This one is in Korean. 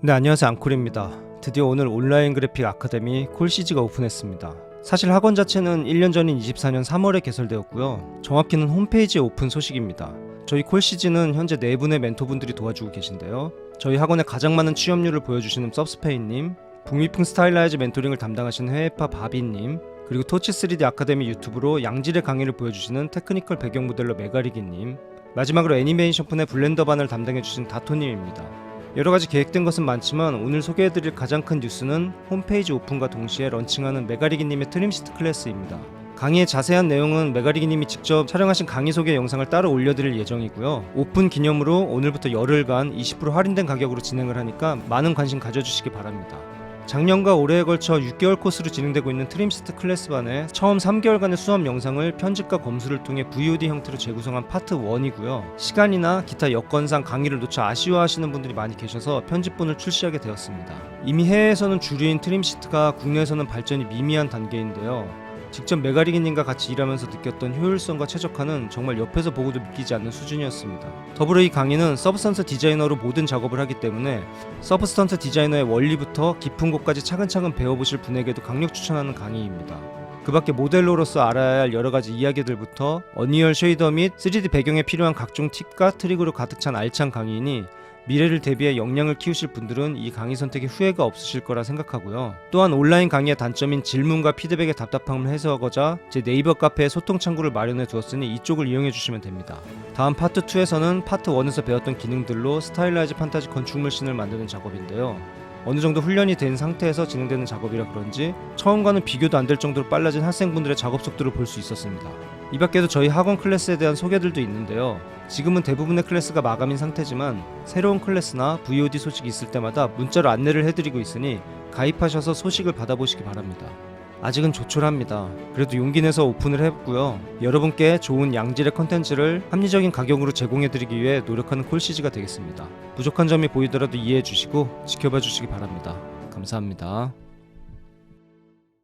네 안녕하세요 앙콜입니다. 드디어 오늘 온라인 그래픽 아카데미 콜시즈가 오픈했습니다. 사실 학원 자체는 1년 전인 24년 3월에 개설되었고요. 정확히는 홈페이지에 오픈 소식입니다. 저희 콜시즈는 현재 네 분의 멘토분들이 도와주고 계신데요. 저희 학원에 가장 많은 취업률을 보여주시는 섭스페인님, 북미풍 스타일라이즈 멘토링을 담당하시는 해외파 바비님, 그리고 토치 3D 아카데미 유튜브로 양질의 강의를 보여주시는 테크니컬 배경 모델러 메가리기님, 마지막으로 애니메이션 분의 블렌더반을 담당해주신 다토님입니다. 여러 가지 계획된 것은 많지만 오늘 소개해드릴 가장 큰 뉴스는 홈페이지 오픈과 동시에 런칭하는 메가리기님의 트림시트 클래스입니다. 강의의 자세한 내용은 메가리기님이 직접 촬영하신 강의 소개 영상을 따로 올려드릴 예정이고요. 오픈 기념으로 오늘부터 열흘간 20% 할인된 가격으로 진행을 하니까 많은 관심 가져주시기 바랍니다. 작년과 올해에 걸쳐 6개월 코스로 진행되고 있는 트림시트 클래스반의 처음 3개월간의 수업 영상을 편집과 검수를 통해 VOD 형태로 재구성한 파트 1이고요. 시간이나 기타 여건상 강의를 놓쳐 아쉬워하시는 분들이 많이 계셔서 편집본을 출시하게 되었습니다. 이미 해외에서는 주류인 트림시트가 국내에서는 발전이 미미한 단계인데요. 직접 메가리기님과 같이 일하면서 느꼈던 효율성과 최적화는 정말 옆에서 보고도 믿기지 않는 수준이었습니다. 더불어 이 강의는 서브스턴트 디자이너로 모든 작업을 하기 때문에 서브스턴트 디자이너의 원리부터 깊은 곳까지 차근차근 배워보실 분에게도 강력 추천하는 강의입니다. 그 밖에 모델로로서 알아야 할 여러 가지 이야기들부터 어니얼 쉐이더 및 3D 배경에 필요한 각종 팁과 트릭으로 가득 찬 알찬 강의이니 미래를 대비해 역량을 키우실 분들은 이 강의 선택에 후회가 없으실 거라 생각하고요. 또한 온라인 강의의 단점인 질문과 피드백의 답답함을 해소하고자 제 네이버 카페에 소통 창구를 마련해 두었으니 이쪽을 이용해 주시면 됩니다. 다음 파트 2에서는 파트 1에서 배웠던 기능들로 스타일라이즈 판타지 건축물 씬을 만드는 작업인데요. 어느 정도 훈련이 된 상태에서 진행되는 작업이라 그런지 처음과는 비교도 안 될 정도로 빨라진 학생분들의 작업 속도를 볼 수 있었습니다. 이 밖에도 저희 학원 클래스에 대한 소개들도 있는데요. 지금은 대부분의 클래스가 마감인 상태지만 새로운 클래스나 VOD 소식이 있을 때마다 문자로 안내를 해드리고 있으니 가입하셔서 소식을 받아보시기 바랍니다. 아직은 조촐합니다. 그래도 용기 내서 오픈을 해봤고요. 여러분께 좋은 양질의 컨텐츠를 합리적인 가격으로 제공해드리기 위해 노력하는 콜시즈가 되겠습니다. 부족한 점이 보이더라도 이해해 주시고 지켜봐 주시기 바랍니다. 감사합니다.